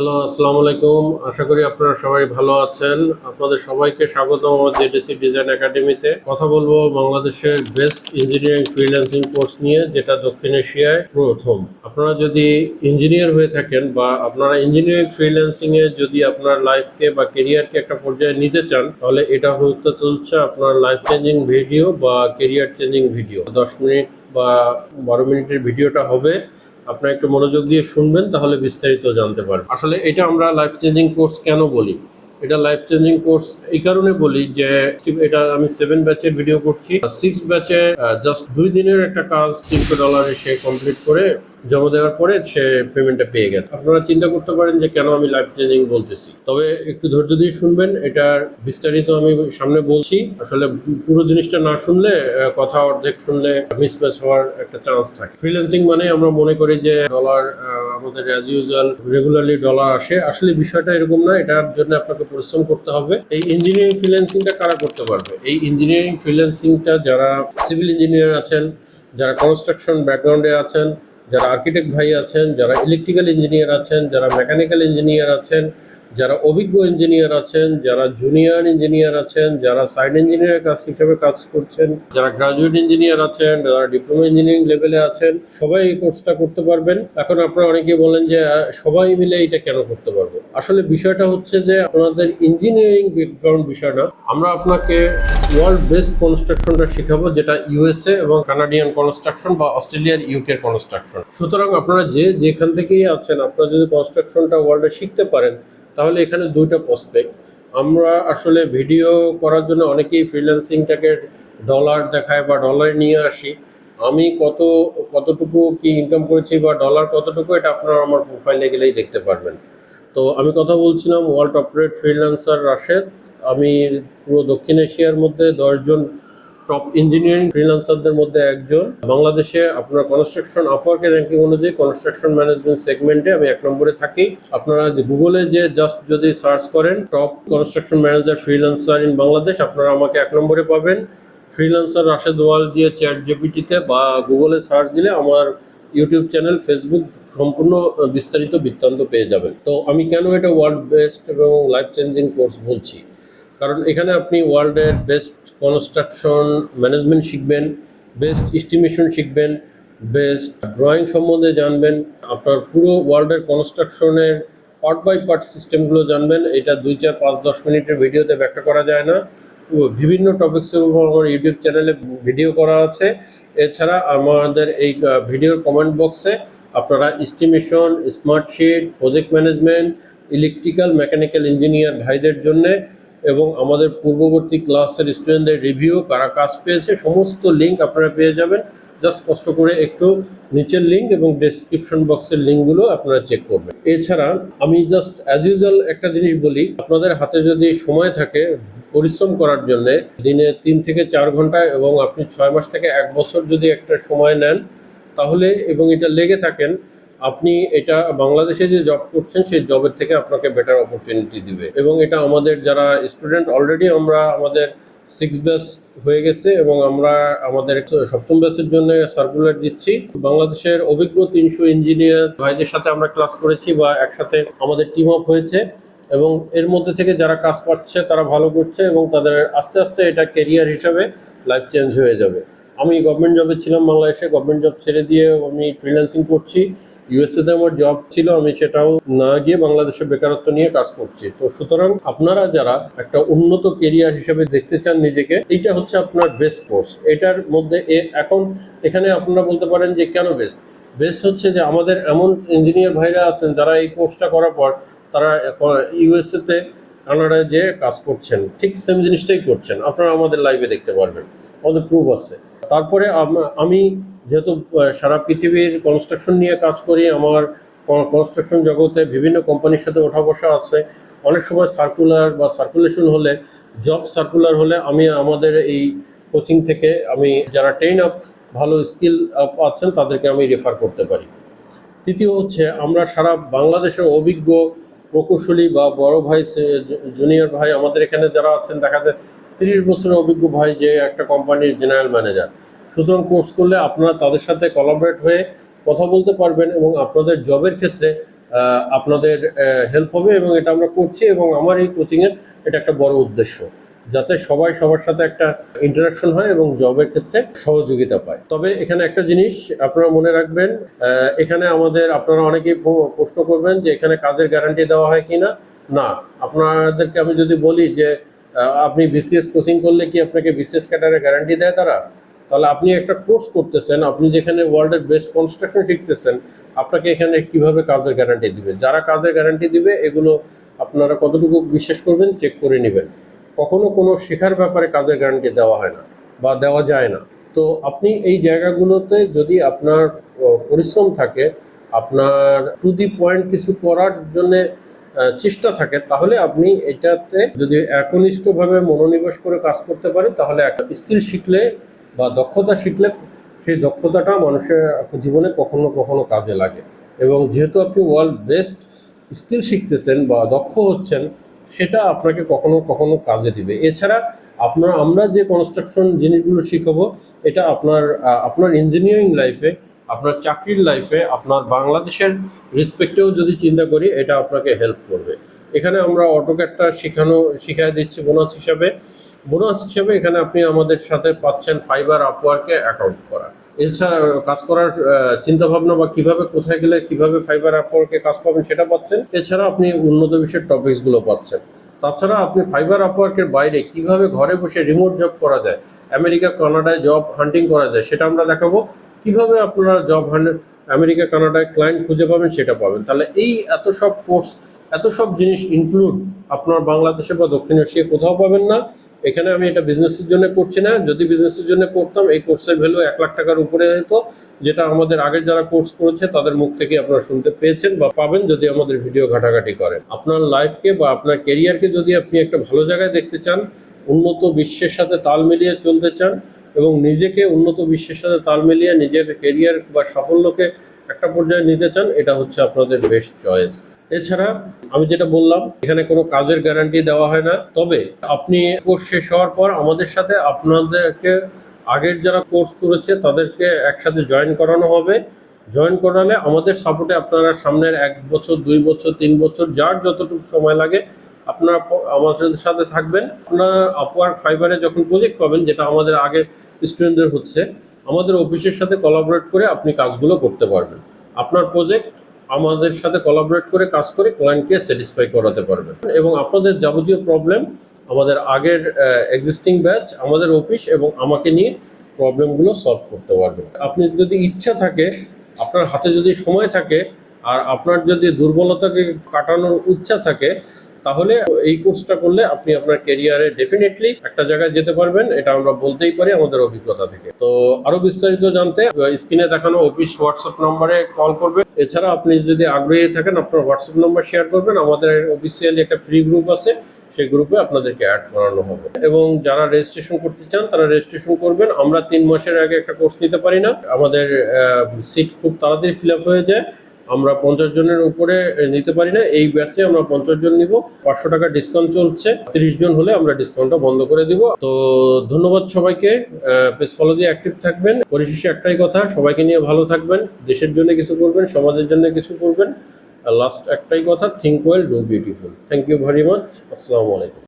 Hello, আসসালামু আলাইকুম। আশা করি আপনারা সবাই ভালো আছেন। আপনাদের সবাইকে স্বাগতম আমার জেডিসি ডিজাইন একাডেমিতে। কথা বলব বাংলাদেশের বেস্ট ইঞ্জিনিয়ারিং ফ্রিল্যান্সিং কোর্স নিয়ে, যেটা দক্ষিণ এশিয়ায় প্রথম। আপনারা যদি ইঞ্জিনিয়ার হয়ে থাকেন বা আপনারা ইঞ্জিনিয়ারিং ফ্রিল্যান্সিং এ যদি আপনার লাইফকে বা কেরিয়ারকে একটা পর্যায়ে নিতে চান, তাহলে এটা হতে চলছে আপনার লাইফ চেঞ্জিং ভিডিও বা কেরিয়ার চেঞ্জিং ভিডিও। দশ মিনিট বা বারো মিনিটের ভিডিওটা হবে। আপনারা একটু মনোযোগ দিয়ে শুনবেন, তাহলে বিস্তারিত জানতে পারবেন। আসলে এটা আমরা লাইফ চেঞ্জিং কোর্স কেন বলি? এটা লাইফ চেঞ্জিং কোর্স এই কারণে বলি যে, এটা আমি সেভেন ব্যাচে ভিডিও করছি। সিক্স ব্যাচে জাস্ট দুই দিনের একটা কাজ তিনশো ডলারে সে কমপ্লিট করে জমা দেওয়ার পরে সে পেমেন্টটা পেয়ে গেছে। আপনারা চিন্তা করতে পারেন যে কেন আমি লাইফ চেঞ্জিং বলতেছি। তবে একটু ধৈর্য দিয়ে শুনবেন, এটার বিস্তারিত আমি সামনে বলছি। আসলে পুরো জিনিসটা না শুনলে কথা অর্ধেক শুনলে মিসম্যাচ হওয়ার একটা চান্স থাকে। ফ্রিল্যান্সিং মানে আমরা মনে করি যে ডলার আমাদের অ্যাজ ইউজুয়াল রেগুলারলি ডলার আসে। আসলে বিষয়টা এরকম না, এটার জন্য আপনাকে পরিশ্রম করতে হবে। এই ইঞ্জিনিয়ারিং ফ্রিল্যান্সিংটা কারা করতে পারবে? এই ইঞ্জিনিয়ারিং ফ্রিল্যান্সিংটা যারা সিভিল ইঞ্জিনিয়ার আছেন, যারা কনস্ট্রাকশন ব্যাকগ্রাউন্ডে আছেন যারা আর্কিটেক্ট ভাই আছেন যারা ইলেকট্রিক্যাল ইঞ্জিনিয়ার আছেন যারা মেকানিক্যাল ইঞ্জিনিয়ার আছেন যারা অভিজ্ঞ ইঞ্জিনিয়ার আছেন, যারা জুনিয়র ইঞ্জিনিয়ার আছেন, যারা সাইড ইঞ্জিনিয়ার কাজ হিসেবে কাজ করছেন, যারা গ্রাজুয়েট ইঞ্জিনিয়ার আছেন, যারা ডিপ্লোমা ইঞ্জিনিয়ারিং লেভেলে আছেন, সবাই এই কোর্সটা করতে পারবেন। এখন আপনারা অনেকে বলেন যে সবাই মিলে এটা কেন করতে পারব? আসলে বিষয়টা হচ্ছে যে, আপনাদের ইঞ্জিনিয়ারিং ব্যাকগ্রাউন্ড বিষয় না। আমরা আপনাকে ওয়ার্ল্ড বেস্ট কনস্ট্রাকশনটা শেখাবো, যেটা ইউএসএ এবং কানাডিয়ান কনস্ট্রাকশন বা অস্ট্রেলিয়ার ইউকে কনস্ট্রাকশন সুতরাং আপনারা যে যেখান থেকেই আছেন, আপনারা যদি কনস্ট্রাকশনটা ওয়ার্ল্ডে শিখতে পারেন তাহলে এখানে দুইটা প্রসপেক্ট আমরা আসলে ভিডিও করার জন্য অনেকেই ফ্রিল্যান্সিংটাকে ডলার দেখায় বা ডলার নিয়ে আসি। আমি কত, কতটুকু কি ইনকাম করেছি বা ডলার কতটুকু, এটা আপনারা আমার প্রোফাইলে গেলেই দেখতে পারবেন। তো আমি কথা বলছিলাম ওয়ার্ল্ড অপারেট ফ্রিল্যান্সার রাশেদ। আমি পুরো দক্ষিণ এশিয়ার মধ্যে দশজন টপ ইঞ্জিনিয়ারিং ফ্রিল্যান্সারদের মধ্যে একজন। বাংলাদেশে আপনার কনস্ট্রাকশন আপওয়ার্কের র্যাঙ্কিং অনুযায়ী কনস্ট্রাকশন ম্যানেজমেন্ট সেগমেন্টে আমি এক নম্বরে থাকি। আপনারা যে গুগলে যে জাস্ট যদি সার্চ করেন top construction manager freelancer in Bangladesh আপনারা আমাকে এক নম্বরে পাবেন। ফ্রিল্যান্সার রাশেদ ওয়াল দিয়ে চ্যাট জিপিটিতে বা গুগলে সার্চ দিলে আমার ইউটিউব চ্যানেল ফেসবুক সম্পূর্ণ বিস্তারিত বৃত্তান্ত পেয়ে যাবেন। তো আমি কেন এটা ওয়ার্ল্ড বেস্ট এবং লাইফ চেঞ্জিং কোর্স বলছি? কারণ এখানে আপনি ওয়ার্ল্ডের বেস্ট কনস্ট্রাকশন ম্যানেজমেন্ট শিখবেন, বেস্ট এস্টিমেশন শিখবেন, বেস্ট ড্রয়িং সম্বন্ধে জানবেন, আপনার পুরো ওয়ার্ল্ডের কনস্ট্রাকশনের পার্ট বাই পার্ট সিস্টেমগুলো জানবেন। এটা দুই চার পাঁচ দশ মিনিটের ভিডিওতে ব্যাখ্যা করা যায় না। বিভিন্ন টপিক্সের উপর আমার ইউটিউব চ্যানেলে ভিডিও করা আছে। এছাড়া আমাদের এই ভিডিওর কমেন্ট বক্সে আপনারা estimation Smartsheet project management electrical mechanical engineer ভাইদের জন্যে এবং আমাদের পূর্ববর্তী ক্লাসের স্টুডেন্টদের রিভিউ কারা কাজ পেয়েছে, সমস্ত লিঙ্ক আপনারা পেয়ে যাবেন। জাস্ট কষ্ট করে একটু নিচের লিঙ্ক এবং ডেসক্রিপশন বক্সের লিঙ্কগুলো আপনারা চেক করবেন। এছাড়া আমি জাস্ট অ্যাজ ইউজুয়াল একটা জিনিস বলি, আপনাদের হাতে যদি সময় থাকে পরিশ্রম করার জন্যে, দিনে তিন থেকে চার ঘণ্টা এবং আপনি ছয় মাস থেকে এক বছর যদি একটা সময় নেন, তাহলে এবং এটা লেগে থাকেন আপনি এটা বাংলাদেশে যে জব করছেন, সেই জবের থেকে আপনাকে বেটার অপরচুনিটি দিবে। এবং এটা আমাদের যারা স্টুডেন্ট অলরেডি আমরা আমাদের সিক্স ব্যাচ হয়ে গেছে এবং আমরা আমাদের সপ্তম ব্যাচের জন্য সার্কুলার দিচ্ছি। বাংলাদেশের অভিজ্ঞ তিনশো ইঞ্জিনিয়ার ভাইদের সাথে আমরা ক্লাস করেছি বা একসাথে আমাদের টিম আপ হয়েছে। এবং এর মধ্যে থেকে যারা কাজ পাচ্ছে, তারা ভালো করছে এবং তাদের আস্তে আস্তে এটা কেরিয়ার হিসাবে লাইফ চেঞ্জ হয়ে যাবে। আমি গভর্নমেন্ট জবে ছিলাম বাংলাদেশে গভর্নমেন্ট জব ছেড়ে দিয়ে আমি ফ্রিল্যান্সিং করছি। ইউএসএতে আমার জব ছিল, আমি সেটাও না গিয়ে বাংলাদেশে বেকারত্ব নিয়ে কাজ করছি। তো সুতরাং আপনারা যারা একটা উন্নত কেরিয়ার হিসেবে দেখতে চান নিজেকে, এইটা হচ্ছে আপনার বেস্ট কোর্স এটার মধ্যে এখন এখানে আপনারা বলতে পারেন যে কেন বেস্ট বেস্ট হচ্ছে যে আমাদের এমন ইঞ্জিনিয়ার ভাইরা আছেন, যারা এই কোর্সটা করার পর তারা ইউএসএতে কানাডায় যে কাজ করছেন। ঠিক সেম জিনিসটাই করছেন। আপনারা আমাদের লাইভে দেখতে পারবেন। আমাদের প্রুফ আছে। তারপরে আমি যেহেতু সারা পৃথিবীর কনস্ট্রাকশন নিয়ে কাজ করি, আমার কনস্ট্রাকশন জগতে বিভিন্ন কোম্পানির সাথে ওঠা বসা আছে। অনেক সময় সার্কুলার বা সার্কুলেশন হলে জব সার্কুলার হলে আমি আমাদের এই কোচিং থেকে আমি যারা ট্রেন আপ ভালো স্কিল আপ আছেন, তাদেরকে আমি রেফার করতে পারি। তৃতীয় হচ্ছে, আমরা সারা বাংলাদেশের অভিজ্ঞ, প্রকৌশলী বা বড় ভাই জুনিয়র ভাই আমাদের এখানে যারা আছেন, দেখা যায় তিরিশ বছরের অভিজ্ঞ ভাই যে একটা কোম্পানির জেনারেল ম্যানেজার সুতরাং কোর্স করলে আপনারা তাদের সাথে কোলাবরেট হয়ে কথা বলতে পারবেন এবং আপনাদের জবের ক্ষেত্রে আপনাদের হেল্প হবে এবং এটা আমরা করছি এবং আমার এই কোচিংয়ের এটা একটা বড় উদ্দেশ্য। যাতে সবাই সবার সাথে একটা ইন্টারাকশন হয় এবং জবের ক্ষেত্রে সহযোগিতা পায়। তবে এখানে একটা জিনিস আপনারা মনে রাখবেন এখানে আমাদের আপনারা অনেকেই প্রশ্ন করবেন যে এখানে কাজের গ্যারান্টি দেওয়া হয় কিনা? না। আপনাদেরকে আমি যদি বলি যে আপনি বিসিএস কোচিং করলে কি আপনাকে বিসিএস ক্যাডারের গ্যারান্টি দেয় তারা? তাহলে আপনি একটা কোর্স করতেছেন, আপনি যেখানে ওয়ার্ল্ডের বেস্ট কনস্ট্রাকশন শিখতেছেন, আপনাকে এখানে কীভাবে কাজের গ্যারান্টি দিবে? যারা কাজের গ্যারান্টি দিবে, এগুলো আপনারা কতটুকু বিশ্বাস করবেন চেক করে নেবেন। কখনো কোনো শেখার ব্যাপারে কাজের গ্যারান্টি দেওয়া হয় না বা দেওয়া যায় না। তো আপনি এই জায়গাগুলোতে যদি আপনার পরিশ্রম থাকে, আপনার টু দি পয়েন্ট কিছু করার জন্য চেষ্টা থাকে, তাহলে আপনি এটাতে যদি একনিষ্ঠভাবে মনোনিবেশ করে কাজ করতে পারেন, তাহলে একটা স্কিল শিখলে বা দক্ষতা শিখলে সেই দক্ষতাটা মানুষের জীবনে কখনো কখনো কাজে লাগে। এবং যেহেতু আপনি ওয়ার্ল্ড বেস্ট স্কিল শিখতেছেন বা দক্ষ হচ্ছেন, সেটা আপনাকে কখনো কখনো কাজে দিবে। এছাড়া আপনার, আমরা যে কনস্ট্রাকশন জিনিসগুলো শিখাবো, এটা আপনার আপনার ইঞ্জিনিয়ারিং লাইফে আপনার চাকরির লাইফে আপনার বাংলাদেশের রেসপেক্টেও যদি চিন্তা করি, এটা আপনাকে হেল্প করবে। এখানে আমরা অটোক্যাটটা শেখানো শিখাই দিচ্ছি বোনাস হিসাবে। বোনাস হিসাবে এখানে আপনি আমাদের সাথে পাচ্ছেন ফাইবার আপওয়ার্কে অ্যাকাউন্ট করা। এছাড়া কাজ করার চিন্তাভাবনা বা কীভাবে কোথায় গেলে কীভাবে ফাইবার আপওয়ার্কে কাজ পাবেন সেটা পাচ্ছেন। এছাড়া আপনি উন্নত বিষয়ের টপিকসগুলো পাচ্ছেন। তাছাড়া আপনি ফাইবার আপওয়ার্কের বাইরে কীভাবে ঘরে বসে রিমোট জব করা যায় আমেরিকা কানাডায় জব হান্টিং করা যায়, সেটা আমরা দেখাবো। কীভাবে আপনারা জব আমেরিকা কানাডায় ক্লায়েন্ট খুঁজে পাবেন, সেটা পাবেন। তাহলে এই এত সব কোর্স এত সব জিনিস ইনক্লুড আপনার বাংলাদেশে বা দক্ষিণ এশিয়ায় কোথাও পাবেন না। এখানে আমি এটা বিজনেসের জন্য করছি না। যদি বিজনেসের জন্য করতাম, এই কোর্সের ভ্যালু এক লাখ টাকার উপরে হতো, যেটা আমাদের আগের যারা কোর্স করেছে, তাদের মুখ থেকে আপনারা শুনতে পেয়েছেন বা পাবেন যদি আমাদের ভিডিও ঘাটাঘাটি করেন। আপনার লাইফকে বা আপনার কেরিয়ারকে যদি আপনি একটা ভালো জায়গায় দেখতে চান, উন্নত বিশ্বের সাথে তাল মিলিয়ে চলতে চান এবং নিজেকে উন্নত বিশ্বের সাথে তাল মিলিয়ে নিজের কেরিয়ার বা সাফল্যকে একটা পর্যায়ে নিতে চান, এটা হচ্ছে আপনাদের বেস্ট চয়েস এছাড়া আমি যেটা বললাম, এখানে কোনো কাজের গ্যারান্টি দেওয়া হয় না। তবে আপনি কোর্স শেষ হওয়ার পর আমাদের সাথে আপনাদেরকে আগের যারা কোর্স করেছে, তাদেরকে একসাথে জয়েন করানো হবে। জয়েন করালে আমাদের সাপোর্টে আপনারা সামনের এক বছর, দুই বছর, তিন বছর, যার যতটুকু সময় লাগে, আপনারা আমাদের সাথে থাকবেন। আপনারা আপওয়ার্ক ফাইবারে যখন প্রজেক্ট পাবেন, যেটা আমাদের আগের স্টুডেন্টদের হচ্ছে আমাদের অফিসের সাথে কোলাবোরেট করে আপনি কাজগুলো করতে পারবেন। আপনার প্রজেক্ট আমাদের সাথে কোলাবোরেট করে কাজ করে ক্লায়েন্টকে স্যাটিসফাই করাতে পারবেন। এবং আপনাদের যাবতীয় প্রবলেম আমাদের আগের এক্সিস্টিং ব্যাচ আমাদের অফিস এবং আমাকে নিয়ে প্রবলেমগুলো সলভ করতে পারবেন। আপনি যদি ইচ্ছা থাকে, আপনার হাতে যদি সময় থাকে, আর আপনার যদি দুর্বলতাকে কাটানোর ইচ্ছা থাকে তাহলে এই কোর্সটা করলে আপনি আপনার কেরিয়ারে ডেফিনেটলি একটা জায়গায় যেতে পারবেন, এটা আমরা বলতেই পারি আমাদের অভিজ্ঞতা থেকে। তো আরও বিস্তারিত জানতে স্ক্রিনে দেখানো অফিস হোয়াটসঅ্যাপ নম্বরে কল করবেন। এছাড়া আপনি যদি আগ্রহী থাকেন, আপনার হোয়াটসঅ্যাপ নম্বর শেয়ার করবেন। আমাদের অফিসিয়ালি একটা ফ্রি গ্রুপ আছে, সেই গ্রুপে আপনাদেরকে অ্যাড করানো হবে। এবং যারা রেজিস্ট্রেশন করতে চান, তারা রেজিস্ট্রেশন করবেন। আমরা তিন মাসের আগে একটা কোর্স নিতে পারি না। আমাদের সিট খুব তাড়াতাড়ি ফিল আপ হয়ে যায়। আমরা পঞ্চাশ জনের উপরে নিতে পারি না। এই ব্যাচে আমরা পঞ্চাশ জন নিব। পাঁচশো টাকা ডিসকাউন্ট চলছে। তিরিশ জন হলে আমরা ডিসকাউন্টটা বন্ধ করে দিব। তো ধন্যবাদ সবাইকে। পেজ ফলো দিয়ে অ্যাক্টিভ থাকবেন। পরিশেষে একটাই কথা, সবাইকে নিয়ে ভালো থাকবেন। দেশের জন্য কিছু করবেন, সমাজের জন্য কিছু করবেন। আর লাস্ট একটাই কথা think well do beautiful thank you very much আসসালামু আলাইকুম